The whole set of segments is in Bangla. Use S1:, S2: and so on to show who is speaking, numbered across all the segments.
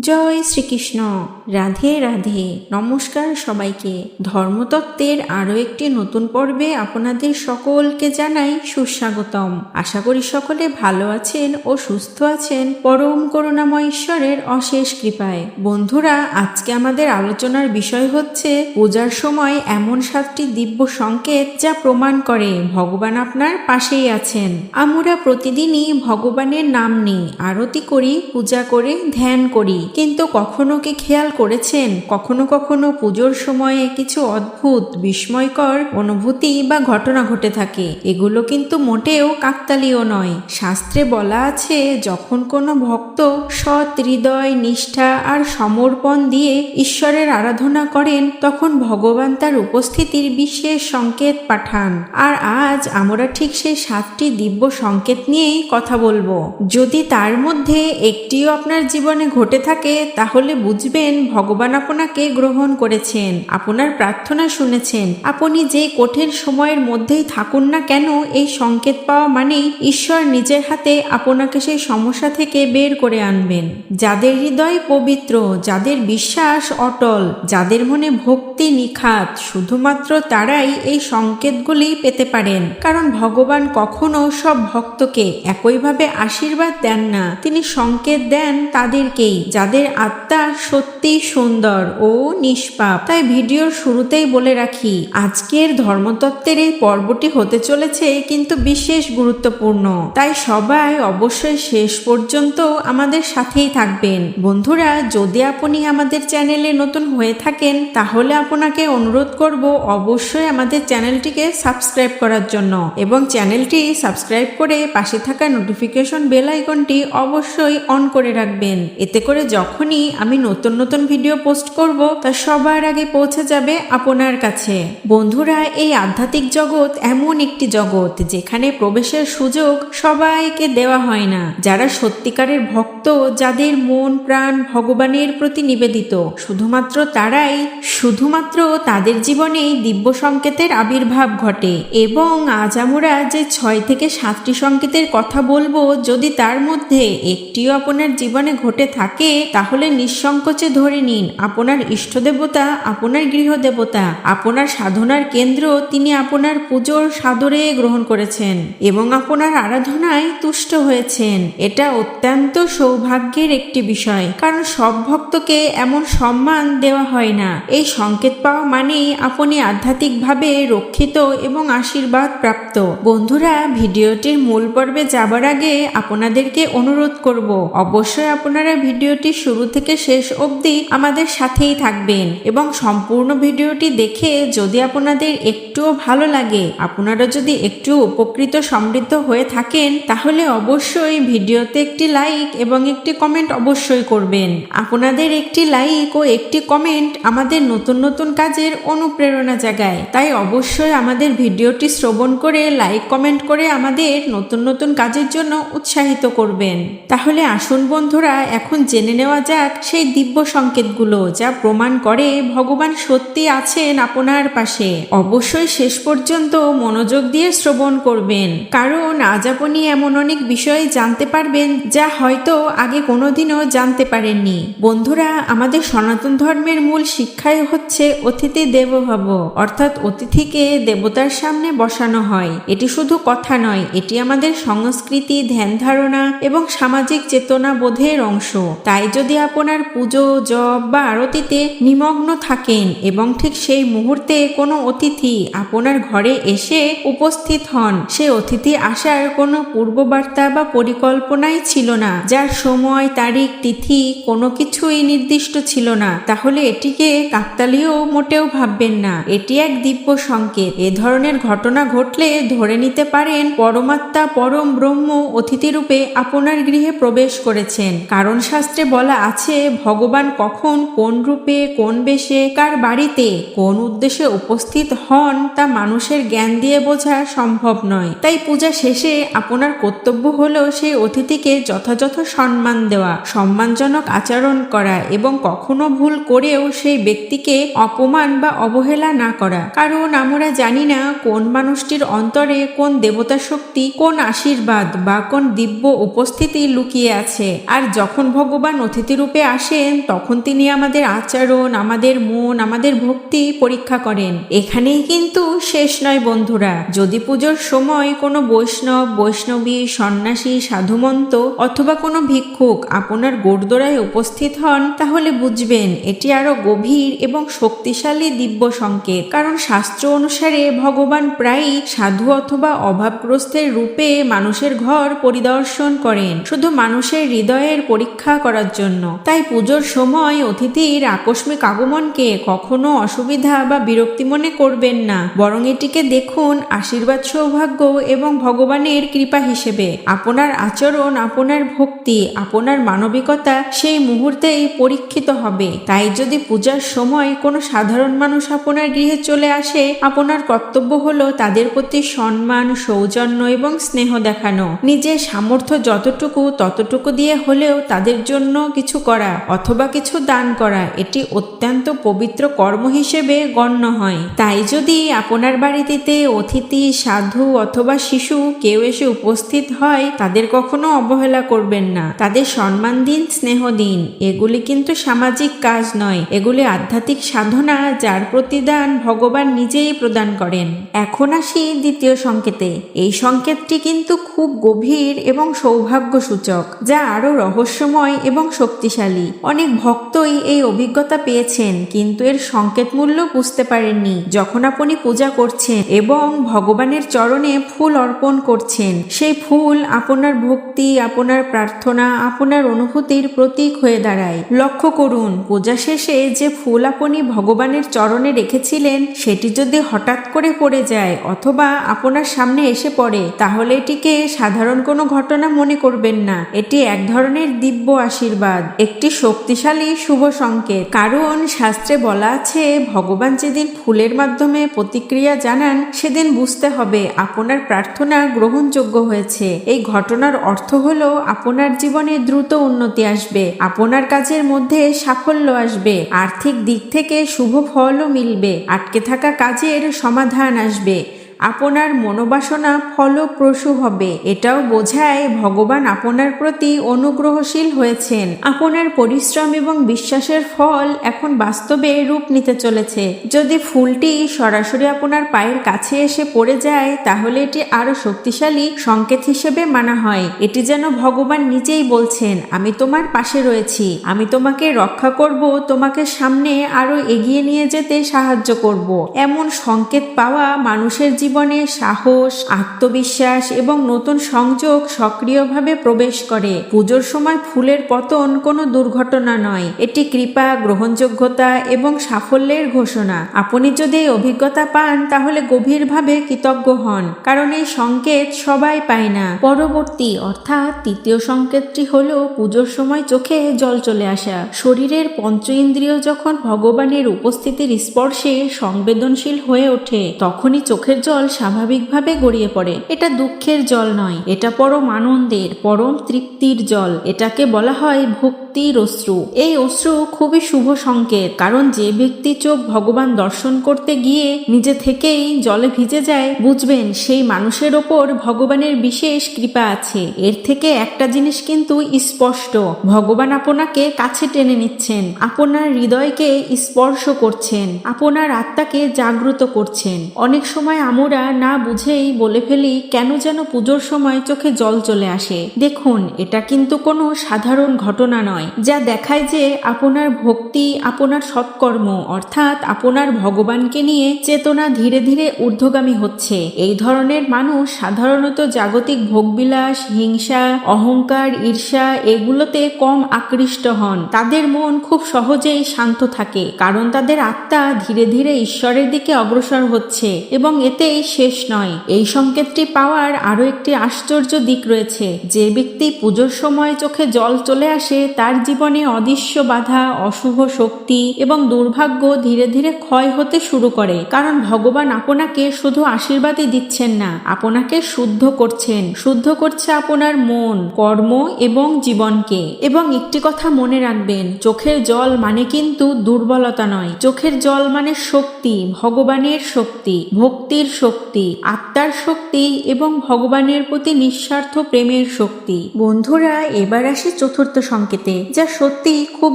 S1: জয় শ্রীকৃষ্ণ। রাধে রাধে। নমস্কার সবাইকে। ধর্মতত্ত্বের আরও একটি নতুন পর্বে আপনাদের সকলকে জানাই সুস্বাগতম। আশা করি সকলে ভালো আছেন ও সুস্থ আছেন। পরম করুণাময় ঈশ্বরের অশেষ কৃপায়। বন্ধুরা, আজকে আমাদের আলোচনার বিষয় হচ্ছে পূজার সময় এমন সাতটি দিব্য সংকেত যা প্রমাণ করে ভগবান আপনার পাশেই আছেন। আমরা প্রতিদিনই ভগবানের নাম নিই আরতি করি, পূজা করে, ধ্যান করি। কিন্তু কখনো কি খেয়াল করেছেন? কখনো কখনো পুজোর সময়ে কিছু অদ্ভুত, বিস্ময়কর অনুভূতি বা ঘটনা ঘটে থাকে। এগুলো কিন্তু মোটেও কাকতালীয় নয়। শাস্ত্রে বলা আছে, যখন কোনো ভক্ত সৎ হৃদয়, নিষ্ঠা আর সমর্পণ দিয়ে ঈশ্বরের আরাধনা করেন, তখন ভগবান তার উপস্থিতির বিশেষ সংকেত পাঠান। আর আজ আমরা ঠিক সেই সাতটি দিব্য সংকেত নিয়েই কথা বলব। যদি তার মধ্যে একটিও আপনার জীবনে ঘটে থাকে তাহলে বুঝবেন ভগবান আপনাকে গ্রহণ করেছেন, আপনার প্রার্থনা শুনেছেন। আপনি যে কঠিন সময়ের মধ্যেই থাকুন না কেন, এই সংকেত পাওয়া মানেই ঈশ্বর নিজের হাতে আপনাকে সেই সমস্যা থেকে বের করে আনবেন। যাদের হৃদয় পবিত্র, যাদের বিশ্বাস অটল, যাদের মনে ভক্তি নিখাত, শুধুমাত্র তারাই এই সংকেতগুলি পেতে পারেন। কারণ ভগবান কখনো সব ভক্তকে একইভাবে আশীর্বাদ দেন না। তিনি সংকেত দেন তাদেরকেই যাদের আত্মা সত্যি সুন্দর ও নিষ্পাপ। তাই ভিডিওর শুরুতেই বলে রাখি, আজকের ধর্মতত্ত্বের এই পর্বটি হতে চলেছে কিন্তু বিশেষ গুরুত্বপূর্ণ। তাই সবাই অবশ্যই শেষ পর্যন্ত আমাদের সাথেই থাকবেন। বন্ধুরা, যদি আপনি আমাদের চ্যানেলে নতুন হয়ে থাকেন, তাহলে আপনাকে অনুরোধ করব অবশ্যই আমাদের চ্যানেলটিকে সাবস্ক্রাইব করার জন্য এবং চ্যানেলটি সাবস্ক্রাইব করে পাশে থাকা নোটিফিকেশন বেল আইকনটি অবশ্যই অন করে রাখবেন। এতে করে যখনই আমি নতুন নতুন ভিডিও পোস্ট করব, তা সবার আগে পৌঁছে যাবে আপনার কাছে। বন্ধুরা, এই আধ্যাত্মিক জগৎ এমন একটি জগৎ যেখানে প্রবেশের সুযোগ সবাইকে দেওয়া হয় না। যারা সত্যিকারের ভক্ত, যাদের মন, প্রাণ ভগবানের প্রতি নিবেদিত, শুধুমাত্র তারাই, শুধুমাত্র তাদের জীবনেই দিব্য সংকেতের আবির্ভাব ঘটে। এবং আজ আমরা যে ছয় থেকে সাতটি সংকেতের কথা বলব, যদি তার মধ্যে একটিও আপনার জীবনে ঘটে থাকে তাহলে নিঃসংকোচে ধরে নিন, আপনার ইষ্ট দেবতা আপনার গৃহদেবতা, আপনার সাধনার কেন্দ্র তিনি আপনার পুজোর সাদরে গ্রহণ করেছেন এবং আপনার আরাধনায় তুষ্ট হয়েছেন। এটা অত্যন্ত সৌভাগ্যের একটি বিষয়, কারণ সব ভক্তকে এমন সম্মান দেওয়া হয় না। এই সংকেত পাওয়া মানেই আপনি আধ্যাত্মিকভাবে রক্ষিত এবং আশীর্বাদ প্রাপ্ত। বন্ধুরা, ভিডিওটির মূল পর্বে যাবার আগে আপনাদেরকে অনুরোধ করব, অবশ্যই আপনারা ভিডিওটি শুরু থেকে শেষ অবধি আমাদের সাথেই থাকবেন এবং সম্পূর্ণ ভিডিওটি দেখে যদি আপনাদের একটুও ভালো লাগে, আপনারা যদি একটু উপকৃত সমৃদ্ধ হয়ে থাকেন, তাহলে অবশ্যই ভিডিওতে একটি লাইক এবং একটি কমেন্ট অবশ্যই করবেন। আপনাদের একটি লাইক ও একটি কমেন্ট আমাদের নতুন নতুন কাজের অনুপ্রেরণা জাগায়। তাই অবশ্যই আমাদের ভিডিওটি শ্রবণ করে, লাইক, কমেন্ট করে আমাদের নতুন নতুন কাজের জন্য উৎসাহিত করবেন। তাহলে আসুন বন্ধুরা, এখন জেনে নেওয়া যাক সেই দিব্য সংকেতগুলো যা প্রমাণ করে ভগবান সত্যি আছেন আপনার পাশে। অবশ্যই শেষ পর্যন্ত মনোযোগ দিয়ে শ্রবণ করবেন। কারণ আজ আপনি এমন অনেক বিষয় জানতে পারবেন যা হয়তো আগে কোনোদিনও জানতে পারেননি। বন্ধুরা, আমাদের সনাতন ধর্মের মূল শিক্ষাই হচ্ছে অতিথি দেবভাব, অর্থাৎ অতিথিকে দেবতার সামনে বসানো হয়। এটি শুধু কথা নয়, এটি আমাদের সংস্কৃতি, ধ্যান ধারণা এবং সামাজিক চেতনা বোধের অংশ। তাই যদি আপনার পুজো, জপ বা আরতিতে নিমগ্ন থাকেন এবং ঠিক সেই মুহূর্তে কোনো অতিথি আপনার ঘরে এসে উপস্থিত হন, সে অতিথি আসার কোনো পূর্ববার্তা বা পরিকল্পনাই ছিল না। যার সময়, তারিখ, তিথি কোনো কিছুই নির্দিষ্ট ছিল না। তাহলে এটিকে কাকতালীয় মোটেও ভাববেন না। এটি এক দিব্য সংকেত। এ ধরনের ঘটনা ঘটলে ধরে নিতে পারেন, পরমাত্মা পরম ব্রহ্ম অতিথিরূপে আপনার গৃহে প্রবেশ করেছেন। কারণ শাস্ত্রে বলা আছে, ভগবান কখন কোন রূপে, কোন বেশে, কার বাড়িতে, কোন উদ্দেশ্যে উপস্থিত হন তা মানুষের জ্ঞান দিয়ে বোঝা সম্ভব নয়। তাই পূজা শেষে আপনার কর্তব্য হলো সেই অতিথিকে যথাযথ সম্মান দেওয়া, সম্মানজনক আচরণ করা এবং কখনো ভুল করেও সেই ব্যক্তিকে অপমান বা অবহেলা না করা। কারণ আমরা জানি না কোন মানুষটির অন্তরে কোন দেবতা শক্তি, কোন আশীর্বাদ বা কোন দিব্য উপস্থিতি লুকিয়ে আছে। আর যখন ভগবান অতিথি রূপে আসেন, তখন তিনি আমাদের আচরণ, আমাদের মন, আমাদের ভক্তি পরীক্ষা করেন। এখানেই কিন্তু শেষ নয় বন্ধুরা। যদি পুজোর সময় কোনো বৈষ্ণব, বৈষ্ণবী, সন্ন্যাসী, সাধুমন্ত অথবা কোনো ভিক্ষুক আপনার গোড়দোড়ায় উপস্থিত হন, তাহলে বুঝবেন এটি আরও গভীর এবং শক্তিশালী দিব্য সংকেত। কারণ শাস্ত্র অনুসারে ভগবান প্রায়ই সাধু অথবা অভাবগ্রস্তের রূপে মানুষের ঘর পরিদর্শন করেন। শুধু মানুষের হৃদয়ের পরীক্ষা করার জন্য। তাই পুজোর সময় অতিথির আকস্মিক আগমনকে কখনো অসুবিধা বা বিরক্তি মনে করবেন না। বরং এটিকে দেখুন আশীর্বাদ, সৌভাগ্য এবং ভগবানের কৃপা হিসেবে। আপনার আচরণ, আপনার ভক্তি, আপনার মানবিকতা সেই মুহূর্তেই পরীক্ষিত হবে। তাই যদি পূজার সময় কোনো সাধারণ মানুষ আপনার গৃহে চলে আসে, আপনার কর্তব্য হলো তাদের প্রতি সম্মান, সৌজন্য এবং স্নেহ দেখানো। নিজের সামর্থ্য যতটুকু ততটুকু দিয়ে হলেও তাদের জন্য কিছু করা অথবা কিছু দান করা, এটি অত্যন্ত পবিত্র কর্ম হিসেবে গণ্য হয়। তাই যদি আপনার বাড়িতে অতিথি, সাধু অথবা শিশু কেউ এসে উপস্থিত হয়, তাদের কখনো অবহেলা করবেন না। তাদের সম্মান দিন, স্নেহ দিন। এগুলি কিন্তু সামাজিক কাজ নয়। এগুলি আধ্যাত্মিক সাধনা যার প্রতিদান ভগবান নিজেই প্রদান করেন। এখন আসি দ্বিতীয় সংকেতে। এই সংকেতটি কিন্তু খুব গভীর এবং সৌভাগ্য সূচক যা আরও রহস্যময় এবং শক্তিশালী। অনেক ভক্তই এই অভিজ্ঞতা পেয়েছেন, কিন্তু এর সংকেত মূল্য বুঝতে পারেননি। যখন আপনি পূজা করছেন এবং ভগবানের চরণে ফুল অর্পণ করছেন, সেই ফুল আপনার ভক্তি, আপনার প্রার্থনা, আপনার অনুভূতির প্রতীক হয়ে দাঁড়ায়। লক্ষ্য করুন, পূজা শেষে যে ফুল আপনি ভগবানের চরণে রেখেছিলেন, সেটি যদি হঠাৎ করে পড়ে যায় অথবা আপনার সামনে এসে পড়ে, তাহলে এটিকে সাধারণ কোনো ঘটনা মনে করবেন না। এটি এক ধরনের দিব্য আশীর্বাদ। একটি শক্তিশালী শুভ সংকেত। কারণ শাস্ত্রে বলা আছে, ভগবান যেদিন ফুলের মাধ্যমে প্রতিক্রিয়া জানান, সেদিন বুঝতে হবে আপনার প্রার্থনা গ্রহণযোগ্য হয়েছে। এই ঘটনার অর্থ হলো, আপনার জীবনে দ্রুত উন্নতি আসবে, আপনার কাজের মধ্যে সাফল্য আসবে, আর্থিক দিক থেকে শুভ ফলও মিলবে, আটকে থাকা কাজের সমাধান আসবে। আপনার মনোবাসনা ফলপ্রসূ হবে। এটাও বোঝায় ভগবান আপনার প্রতি অনুগ্রহশীল হয়েছেন। আপনার পরিশ্রম এবং বিশ্বাসের ফল এখন বাস্তবে রূপ নিতে চলেছে। যদি ফুলটি সরাসরি আপনার পায়ের কাছে এসে পড়ে যায়, তাহলে এটি আরও শক্তিশালী সংকেত হিসেবে মানা হয়। এটি যেন ভগবান নিজেই বলছেন, আমি তোমার পাশে রয়েছি। আমি তোমাকে রক্ষা করব, তোমাকে সামনে আরও এগিয়ে নিয়ে যেতে সাহায্য করব। এমন সংকেত পাওয়া মানুষের জীবনে সাহস, আত্মবিশ্বাস এবং নতুন সংযোগ সক্রিয়ভাবে প্রবেশ করে। পুজোর সময় ফুলের পতন কোনো দুর্ঘটনা নয়। এটি কৃপা, গ্রহণযোগ্যতা এবং সাফল্যের ঘোষণা। আপনি যদি এই অভিজ্ঞতা পান, তাহলে গভীরভাবে কৃতজ্ঞ হন, কারণ এই সংকেত সবাই পায় না। পরবর্তী, অর্থাৎ তৃতীয় সংকেতটি হল পুজোর সময় চোখে জল চলে আসা। শরীরের পঞ্চ ইন্দ্রিয় যখন ভগবানের উপস্থিতির স্পর্শে সংবেদনশীল হয়ে ওঠে, তখনই চোখের জল স্বাভাবিকভাবে গড়িয়ে পড়ে। এটা দুঃখের জল নয়। এটা পরম আনন্দের, পরম তৃপ্তির জল। এটাকে বলা হয় ভক্তির অশ্রু। এই অশ্রু খুবই শুভ সংকেত, কারণ যে ব্যক্তি চোখ ভগবান দর্শন করতে গিয়ে নিজে থেকেই জলে ভিজে যায়, বুঝবেন সেই মানুষের ওপর ভগবানের বিশেষ কৃপা আছে। এর থেকে একটা জিনিস কিন্তু স্পষ্ট, ভগবান আপনাকে কাছে টেনে নিচ্ছেন, আপনার হৃদয়কে স্পর্শ করছেন, আপনার আত্মাকে জাগ্রত করছেন। অনেক সময় আমরা না বুঝেই বলে ফেলি, কেন যেন পুজোর সময় চোখে জল চলে আসে। দেখুন, এটা কিন্তু কোনো সাধারণ ঘটনা নয়, যা দেখায় যে আপনার ভক্তি, আপনার সৎকর্ম, অর্থাৎ আপনার ভগবানকে নিয়ে চেতনা ধীরে ধীরে ঊর্ধ্বগামী হচ্ছে। এই ধরনের মানুষ সাধারণত জাগতিক ভোগবিলাস, হিংসা, অহংকার, ঈর্ষা এগুলোতে কম আকৃষ্ট হন। তাদের মন খুব সহজেই শান্ত থাকে, কারণ তাদের আত্মা ধীরে ধীরে ঈশ্বরের দিকে অগ্রসর হচ্ছে এবং এতেই সংকেতেই শেষ নয়। এই সংকেতটি পাওয়ার আরও একটি আশ্চর্য দিক রয়েছে। যে ব্যক্তি পুজোর সময় চোখে জল চলে আসে, তার জীবনে অদৃশ্য বাধা, অশুভ শক্তি এবং দুর্ভাগ্য ধীরে ধীরে ক্ষয় হতে শুরু করে। কারণ ভগবান আপনাকে শুধু আশীর্বাদই দিচ্ছেন না, আপনাকে শুদ্ধ করছেন। শুদ্ধ করছে আপনার মন, কর্ম এবং জীবনকে। এবং একটি কথা মনে রাখবেন, চোখের জল মানে কিন্তু দুর্বলতা নয়। চোখের জল মানে শক্তি, ভগবানের শক্তি, ভক্তির শক্তি, আত্মার শক্তি এবং ভগবানের প্রতি নিঃস্বার্থ প্রেমের শক্তি। বন্ধুরা, এবার আসি চতুর্থ সংকেতে, যা সত্যি খুব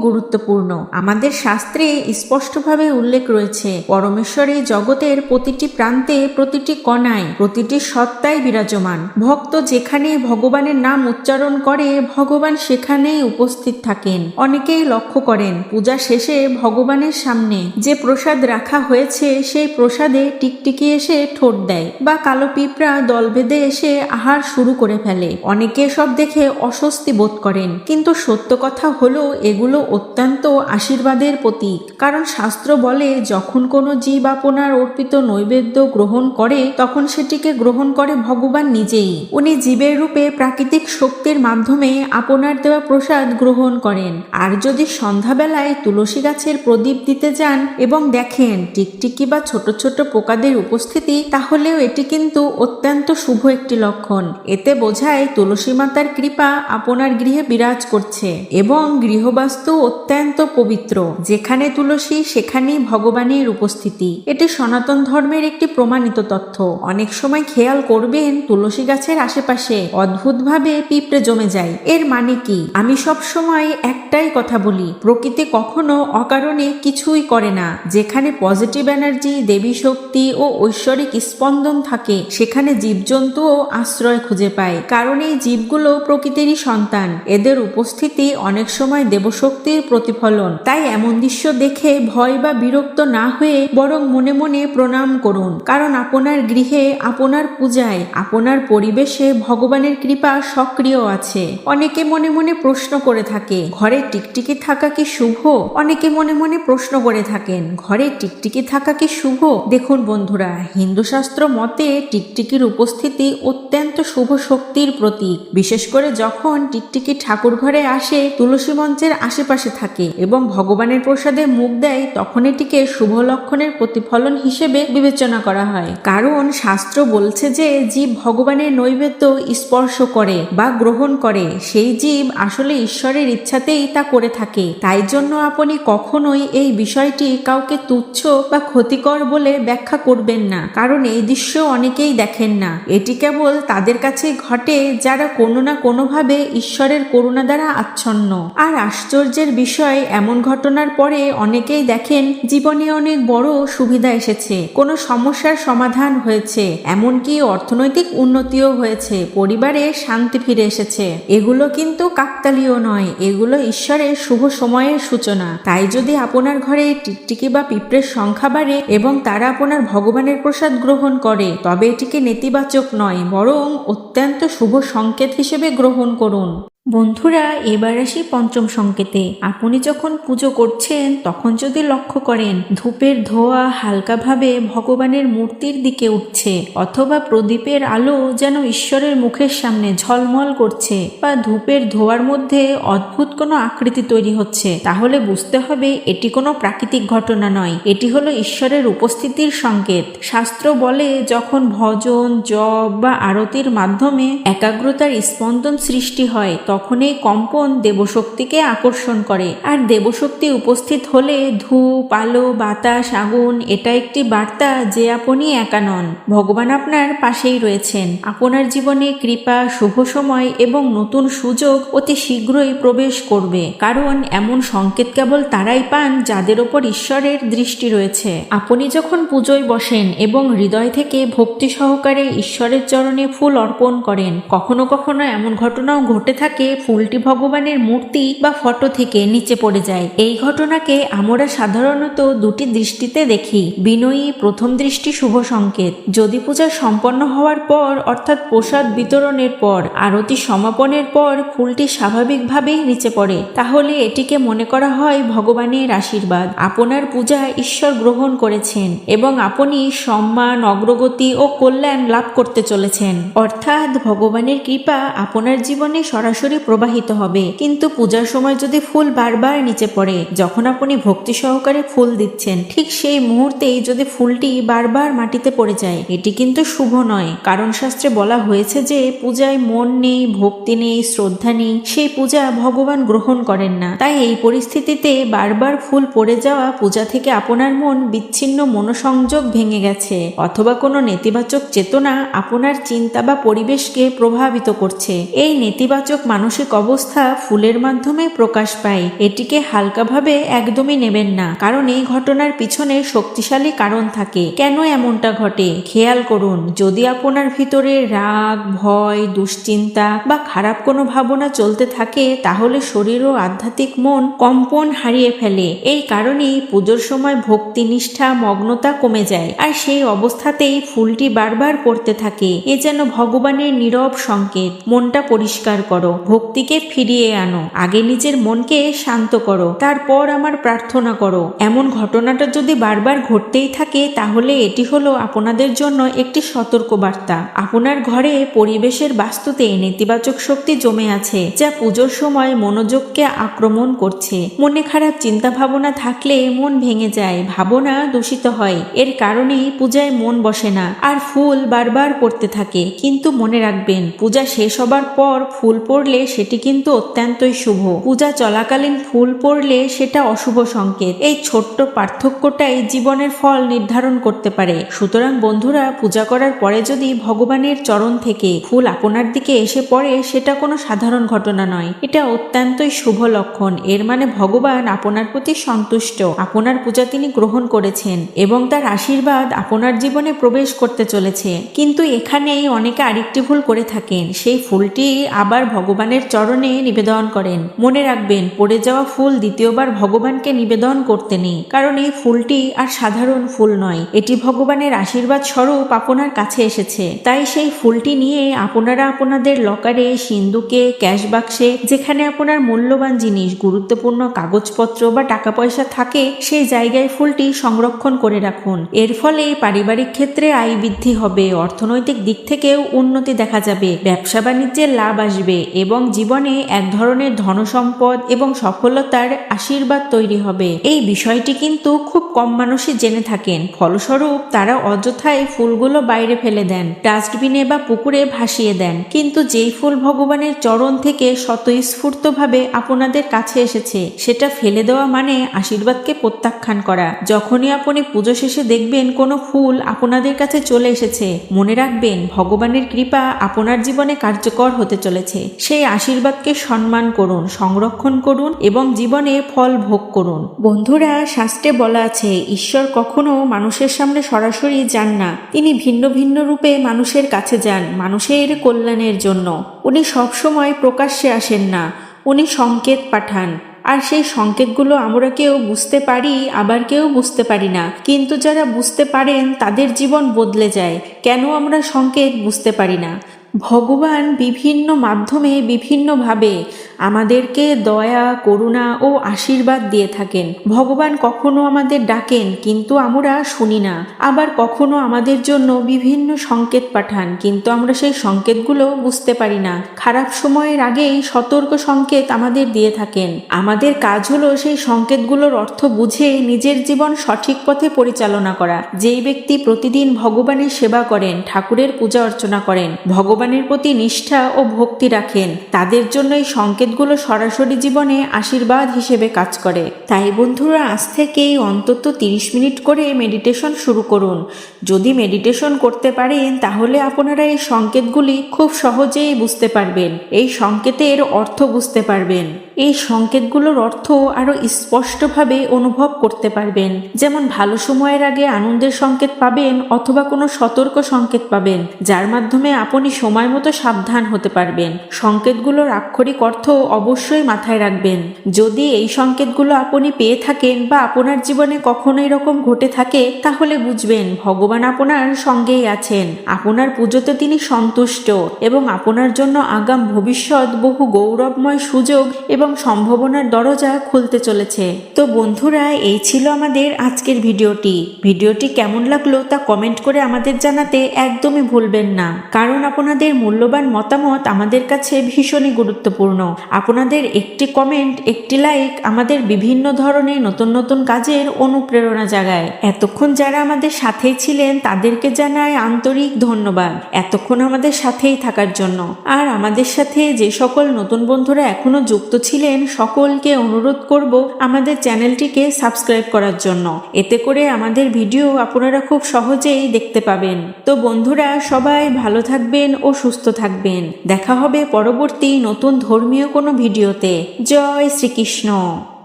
S1: গুরুত্বপূর্ণ। আমাদের শাস্ত্রে স্পষ্টভাবে উল্লেখ রয়েছে, পরমেশ্বরী জগতের প্রতিটি প্রান্তে প্রতিটি কণায় প্রতিটি সত্তায় বিরাজমান। ভক্ত যেখানে ভগবানের নাম উচ্চারণ করে, ভগবান সেখানেই উপস্থিত থাকেন। অনেকেই লক্ষ্য করেন, পূজা শেষে ভগবানের সামনে যে প্রসাদ রাখা হয়েছে, সেই প্রসাদে টিকটিকি এসে ঠোঁট দেয় বা কালো পিঁপড়া দল বেঁধে এসে আহার শুরু করে ফেলে। অনেকে সব দেখে অস্বস্তি বোধ করেন। কিন্তু সত্য কথা হলো, এগুলো অত্যন্ত আশীর্বাদের প্রতীক। কারণ শাস্ত্র বলে, যখন কোনো জীব আপনার অর্পিত নৈবেদ্য গ্রহণ করে, তখন সেটিকে গ্রহণ করে ভগবান নিজেই। উনি জীবের রূপে প্রাকৃতিক শক্তির মাধ্যমে আপনার দেওয়া প্রসাদ গ্রহণ করেন। আর যদি সন্ধ্যাবেলায় তুলসী গাছের প্রদীপ দিতে যান এবং দেখেন টিকটিকি বা ছোট ছোট পোকাদের উপস্থিতি তাহলেও এটি কিন্তু অত্যন্ত শুভ একটি লক্ষণ। এতে বোঝায় তুলসী মাতার কৃপা আপনার গৃহে বিরাজ করছে এবং গৃহবাস্তু অত্যন্ত পবিত্র। যেখানে তুলসী, সেখানেই ভগবানের উপস্থিতি। এটি সনাতন ধর্মের একটি প্রমাণিত তথ্য। অনেক সময় খেয়াল করবেন, তুলসী গাছের আশেপাশে অদ্ভুতভাবে পিঁপড়ে জমে যায়। এর মানে কি? আমি সব সময় একটাই কথা বলি, প্রকৃতি কখনো অকারণে কিছুই করে না। যেখানে পজিটিভ এনার্জি, দেবী শক্তি ও ঐশ্বরিক স্পন্দন থাকে, সেখানে জীবজন্তুও আশ্রয় খুঁজে পায়। কারণ এই জীবগুলো প্রকৃতিরই সন্তান। এদের উপস্থিতি অনেক সময় দেবশক্তির প্রতিফলন। তাই এমন দৃশ্য দেখে ভয় বা বিরক্ত না হয়ে বরং মনে মনে প্রণাম করুন। কারণ আপনার গৃহে আপনার পূজায়, আপনার পরিবেশে ভগবানের কৃপা সক্রিয় আছে। অনেকে মনে মনে প্রশ্ন করে থাকে, ঘরে টিকটিকি থাকা কি শুভ? অনেকে মনে মনে প্রশ্ন করে থাকেন, ঘরে টিকটিকি থাকা কি শুভ? দেখুন বন্ধুরা, হিন্দু শাস্ত্র মতে টিকটিকির উপস্থিতি অত্যন্ত শুভ শক্তির প্রতীক। বিশেষ করে যখন টিকটিকি ঠাকুর ঘরে আসে, তুলসী মঞ্চের আশেপাশে থাকে এবং ভগবানের প্রসাদে মুখ দেয়, তখন এটিকে শুভ লক্ষণের প্রতিফলন হিসেবে বিবেচনা করা হয়। কারণ শাস্ত্র বলছে যে জীব ভগবানের নৈবেদ্য স্পর্শ করে বা গ্রহণ করে। সেই জীব আসলে ঈশ্বরের ইচ্ছাতেই তা করে থাকে। তাই জন্য আপনি কখনোই এই বিষয়টি কাউকে তুচ্ছ বা ক্ষতিকর বলে ব্যাখ্যা করবেন না। কারণ এই দৃশ্য অনেকেই দেখেন না। এটি কেবল তাদের কাছে ঘটে, যারা কোনো না কোনোভাবে ঈশ্বরের করুণা দ্বারা আচ্ছন্ন। আর আশ্চর্যের বিষয়, এমন ঘটনার পরে অনেকেই দেখেন জীবনে অনেক বড় সুবিধা এসেছে। কোনো সমস্যার সমাধান হয়েছে, এমনকি অর্থনৈতিক উন্নতিও হয়েছে, পরিবারে শান্তি ফিরে এসেছে। এগুলো কিন্তু কাকতালীয় নয়, এগুলো ঈশ্বরের শুভ সময়ের সূচনা। তাই যদি আপনার ঘরে টিকটিকি বা পিঁপড়ের সংখ্যা বাড়ে এবং তারা আপনার ভগবানের প্রসাদ গ্রহণ করে তবে এটিকে নেতিবাচক নয় বরং অত্যন্ত শুভ সংকেত হিসেবে গ্রহণ করুন। বন্ধুরা, এবার আসি পঞ্চম সংকেতে। আপনি যখন পুজো করছেন, তখন যদি লক্ষ্য করেন, ধূপের ধোয়া হালকাভাবে ভগবানের মূর্তির দিকে উঠছে, অথবা প্রদীপের আলো যেন ঈশ্বরের মুখের সামনে ঝলমল করছে, বা ধূপের ধোয়ার মধ্যে অদ্ভুত কোনো আকৃতি তৈরি হচ্ছে, তাহলে বুঝতে হবে এটি কোনো প্রাকৃতিক ঘটনা নয়। এটি হলো ঈশ্বরের উপস্থিতির সংকেত। শাস্ত্র বলে, যখন ভজন, জপ বা আরতির মাধ্যমে একাগ্রতার স্পন্দন সৃষ্টি হয় এই কম্পন দেবশক্তিকে আকর্ষণ করে। আর দেবশক্তি উপস্থিত হলে ধূপ, আলো, বাতাস, আগুন, এটা একটি বার্তা যে আপনি একা নন। ভগবান আপনার পাশেই রয়েছেন। আপনার জীবনে কৃপা, শুভ সময় এবং নতুন সুযোগ অতি শীঘ্রই প্রবেশ করবে। কারণ এমন সংকেত কেবল তারাই পান যাদের ওপর ঈশ্বরের দৃষ্টি রয়েছে। আপনি যখন পুজোয় বসেন এবং হৃদয় থেকে ভক্তি সহকারে ঈশ্বরের চরণে ফুল অর্পণ করেন, কখনো কখনো এমন ঘটনাও ঘটে থাকে ফুলটি ভগবানের মূর্তি বা ফটো থেকে নিচে পড়ে যায়। এই ঘটনাকে আমরা সাধারণত দুটি দৃষ্টিতে দেখি। বিনয়ী, প্রথম দৃষ্টি শুভ সংকেত। যদি পূজা সম্পন্ন হওয়ার পর, অর্থাৎ প্রসাদ বিতরণের পর, আরতি সমাপনের পর ফুলটি স্বাভাবিকভাবেই নিচে পড়ে, তাহলে এটিকে মনে করা হয় ভগবানের আশীর্বাদ। আপনার পূজা ঈশ্বর গ্রহণ করেছেন এবং আপনি সম্মান, অগ্রগতি ও কল্যাণ লাভ করতে চলেছেন। অর্থাৎ ভগবানের কৃপা আপনার জীবনে সরাসরি প্রবাহিত হবে। কিন্তু পূজার সময় যদি ফুল বারবার নিচে পড়ে, যখন আপনি ভক্তি সহকারে ফুল দিচ্ছেন, ঠিক সেই মুহূর্তেই যদি ফুলটি বারবার মাটিতে পড়ে যায়, এটি কিন্তু শুভ নয়। কারণ শাস্ত্রে বলা হয়েছে যে, পূজায় মন নেই, ভক্তি নেই, শ্রদ্ধা নেই, সেই পূজা ভগবান গ্রহণ করেন না। তাই এই পরিস্থিতিতে বারবার ফুল পড়ে যাওয়া পূজা থেকে আপনার মন বিচ্ছিন্ন মনোসংযোগ ভেঙে গেছে, অথবা কোনো নেতিবাচক চেতনা আপনার চিন্তা বা পরিবেশকে প্রভাবিত করছে। এই নেতিবাচক মানসিক অবস্থা ফুলের মাধ্যমে প্রকাশ পায়। এটিকে হালকাভাবে একদমই নেবেন না, কারণ এই ঘটনার পিছনে শক্তিশালী কারণ থাকে। কেন এমনটা ঘটে? খেয়াল করুন, যদি আপনার ভিতরে রাগ, ভয়, দুশ্চিন্তা বা খারাপ কোনো ভাবনা চলতে থাকে, তাহলে শরীর ও আধ্যাত্মিক মন কম্পন হারিয়ে ফেলে। এই কারণেই পুজোর সময় ভক্তি নিষ্ঠা মগ্নতা কমে যায়। আর সেই অবস্থাতেই ফুলটি বারবার পড়তে থাকে। এ যেন ভগবানের নীরব সংকেত। মনটা পরিষ্কার করো। ভক্তিকে ফিরিয়ে আনো। আগে নিজের মনকে শান্ত করো। তারপর আমার প্রার্থনা করো। এমন ঘটনাটা যদি বারবার ঘটতেই থাকে, তাহলে এটি হলো আপনাদের জন্য একটি সতর্ক বার্তা আপনার ঘরে পরিবেশের বাস্তুতে নেতিবাচক শক্তি জমে আছে, যা পুজোর সময় মনোযোগকে আক্রমণ করছে। মনে খারাপ চিন্তা ভাবনা থাকলে মন ভেঙে যায়, ভাবনা দূষিত হয়। এর কারণেই পূজায় মন বসে না। আর ফুল বারবার পড়তে থাকে। কিন্তু মনে রাখবেন, পূজা শেষ হবার পর ফুল পড়লে সেটি কিন্তু অত্যন্তই শুভ। পূজা চলাকালীন ফুল পড়লে সেটা অশুভ সংকেত। এই ছোট্ট পার্থক্যটাই জীবনের ফল নির্ধারণ করতে পারে। সুতরাং বন্ধুরা, পূজা করার পরে যদি ভগবানের চরণ থেকে ফুল আপনার দিকে এসে পড়ে, সেটা কোনো সাধারণ ঘটনা নয়। এটা অত্যন্তই শুভ লক্ষণ। এর মানে ভগবান আপনার প্রতি সন্তুষ্ট। আপনার পূজা তিনি গ্রহণ করেছেন এবং তার আশীর্বাদ আপনার জীবনে প্রবেশ করতে চলেছে। কিন্তু এখানেই অনেকে আরেকটি ভুল করে থাকেন। সেই ফুলটি আবার ভগবানের চরণে নিবেদন করেন। মনে রাখবেন, পড়ে যাওয়া ফুল দ্বিতীয়বার ভগবানকে নিবেদন করতে নেই। কারণ এই ফুলটি আর সাধারণ ফুল নয়। এটি ভগবানের আশীর্বাদ স্বরূপ আপনার কাছে এসেছে। তাই সেই ফুলটি নিয়ে আপনারা আপনাদের লকারে সিন্ধুকে ক্যাশ বাক্সে যেখানে আপনার মূল্যবান জিনিস, গুরুত্বপূর্ণ কাগজপত্র বা টাকা পয়সা থাকে, সেই জায়গায় ফুলটি সংরক্ষণ করে রাখুন। এর ফলে পারিবারিক ক্ষেত্রে আয় বৃদ্ধি হবে। অর্থনৈতিক দিক থেকেও উন্নতি দেখা যাবে। ব্যবসা বাণিজ্যের লাভ আসবে এবং জীবনে এক ধরনের ধনসম্পদ এবং সফলতার আশীর্বাদ তৈরি হবে। এই বিষয়টি কিন্তু খুব কম মানুষই জেনে থাকেন। ফলস্বরূপ, তারা অযথায় ফুলগুলো বাইরে ফেলে দেন, ডাস্টবিনে বা পুকুরে ভাসিয়ে দেন। কিন্তু যেই ফুল ভগবানের চরণ থেকে স্বতঃস্ফূর্তভাবে আপনাদের কাছে এসেছে, সেটা ফেলে দেওয়া মানে আশীর্বাদকে প্রত্যাখ্যান করা। যখনই আপনি পুজো শেষে দেখবেন কোনো ফুল আপনাদের কাছে চলে এসেছে, মনে রাখবেন ভগবানের কৃপা আপনার জীবনে কার্যকর হতে চলেছে। সেই আশীর্বাদকে সম্মান করুন, সংরক্ষণ করুন এবং জীবনে ফল ভোগ করুন। বন্ধুরা, শাস্ত্রে বলা আছে, ঈশ্বর কখনো মানুষের সামনে সরাসরি যান না। তিনি ভিন্ন ভিন্ন রূপে মানুষের কাছে যান, মানুষের কল্যাণের জন্য। উনি সবসময় প্রকাশ্যে আসেন না, উনি সংকেত পাঠান। আর সেই সংকেতগুলো আমরা কেউ বুঝতে পারি, আবার কেউ বুঝতে পারি না। কিন্তু যারা বুঝতে পারেন, তাদের জীবন বদলে যায়। কেন আমরা সংকেত বুঝতে পারি না? ভগবান বিভিন্ন মাধ্যমে বিভিন্নভাবে আমাদেরকে দয়া, করুণা ও আশীর্বাদ দিয়ে থাকেন। ভগবান কখনো আমাদের ডাকেন, কিন্তু আমরা শুনি না। আবার কখনো আমাদের জন্য বিভিন্ন সংকেত পাঠান, কিন্তু আমরা সেই সংকেতগুলো বুঝতে পারি না। খারাপ সময়ের আগেই সতর্ক সংকেত আমাদের দিয়ে থাকেন। আমাদের কাজ হলো সেই সংকেতগুলোর অর্থ বুঝে নিজের জীবন সঠিক পথে পরিচালনা করা। যেই ব্যক্তি প্রতিদিন ভগবানের সেবা করেন, ঠাকুরের পূজা অর্চনা করেন, ভগবানের প্রতি নিষ্ঠা ও ভক্তি রাখেন, তাদের জন্য এই সংকেত সংকেতগুলো সরাসরি জীবনে আশীর্বাদ হিসেবে কাজ করে। তাই বন্ধুরা, আজ থেকেই অন্তত তিরিশ মিনিট করে মেডিটেশন শুরু করুন। যদি মেডিটেশন করতে পারেন, তাহলে আপনারা এই সংকেতগুলি খুব সহজেই বুঝতে পারবেন। এই সংকেতের অর্থ বুঝতে পারবেন। এই সংকেতগুলোর অর্থ আরও স্পষ্টভাবে অনুভব করতে পারবেন। যেমন, ভালো সময়ের আগে আনন্দের সংকেত পাবেন অথবা কোনো সতর্ক সংকেত পাবেন, যার মাধ্যমে আপনি সময় মতো সাবধান হতে পারবেন। সংকেতগুলোর আক্ষরিক অর্থ অবশ্যই মাথায় রাখবেন। যদি এই সংকেতগুলো আপনি পেয়ে থাকেন বা আপনার জীবনে কখনো এরকম ঘটে থাকে, তাহলে বুঝবেন ভগবান আপনার সঙ্গেই আছেন। আপনার পুজোতে তিনি সন্তুষ্ট এবং আপনার জন্য আগাম ভবিষ্যৎ বহু গৌরবময় সুযোগ এবং সম্ভাবনার দরজা খুলতে চলেছে। তো বন্ধুরা, এই ছিল আমাদের আজকের ভিডিওটি। ভিডিওটি কেমন লাগল তা কমেন্ট করে আমাদের জানাতে একদমই ভুলবেন না। কারণ আপনাদের মূল্যবান মতামত আমাদের কাছে ভীষণই গুরুত্বপূর্ণ। আপনাদের একটি কমেন্ট একটি লাইক আমাদের বিভিন্ন ধরনের নতুন নতুন কাজের অনুপ্রেরণা জাগায়। এতক্ষণ যারা আমাদের সাথেই ছিলেন, তাদেরকে জানাই আন্তরিক ধন্যবাদ। এতক্ষণ আমাদের সাথেই থাকার জন্য। আর আমাদের সাথে যে সকল নতুন বন্ধুরা এখনও যুক্ত ছিলেন সকলকে অনুরোধ করব আমাদের চ্যানেলটিকে সাবস্ক্রাইব করার জন্য। এতে করে আমাদের ভিডিও আপনারা খুব সহজেই দেখতে পাবেন। তো বন্ধুরা, সবাই ভালো থাকবেন ও সুস্থ থাকবেন। দেখা হবে পরবর্তী নতুন ধর্মীয় কোনো ভিডিওতে। জয় শ্রীকৃষ্ণ।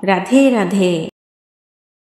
S1: রাধে রাধে।